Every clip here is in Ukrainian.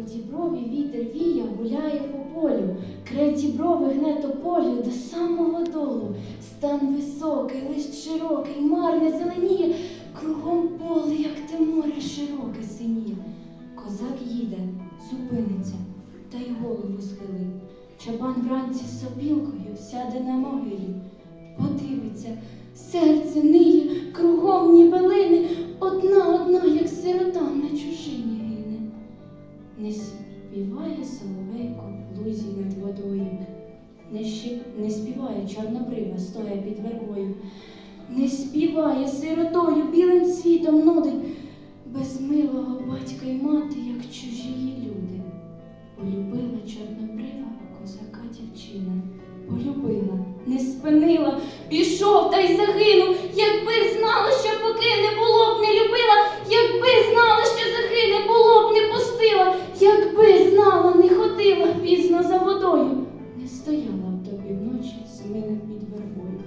По діброві вітер вія, гуляє по полю, край брови гне тополю до самого долу. Стан високий, лист широкий, марне зеленіє, кругом поле, як те море, широке синіє. Козак їде, зупиниться та й голову схилить. Чабан вранці з сопілкою сяде на могилі. Співає соловейко в лузі над водою, не, щи, не співає чорнобрива, стоя під вербою, не співає сиротою білим світом нудить, без милого батька й мати, як чужі люди. Полюбила чорнобрива козака дівчина, полюбила, не спинила, пішов та й загинув, якби знала, що стояла тобі вночі з милим під вербою.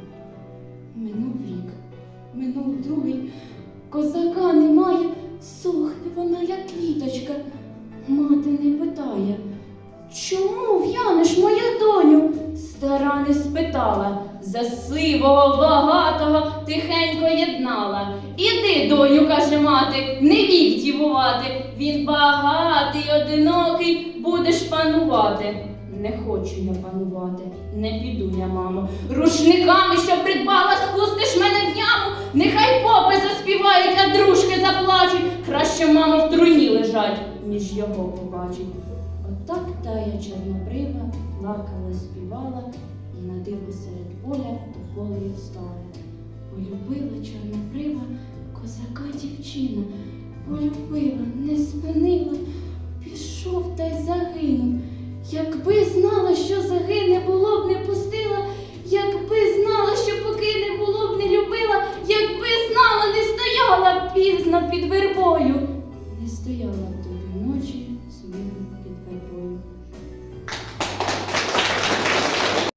Минув рік, минув другий, козака немає, сохне вона, як квіточка. Мати не питає, чому в'янеш моя доню? Стара не спитала, за сивого багатого тихенько єднала. Іди, доню, каже мати, не вік дівувати. Він багатий, одинокий, будеш панувати. Не хочу я панувати, не піду я, мамо. Рушниками, що придбала, спустиш мене в яму. Нехай попи заспівають, а дружки заплачуть. Краще, мамо, в труні лежать, ніж його побачить. Отак тая чорнобрива плакала, співала, і на диво серед поля полею стала. Полюбила чорнобрива козака дівчина, полюбила, не спинила, пішов та й загинув. Якби знала,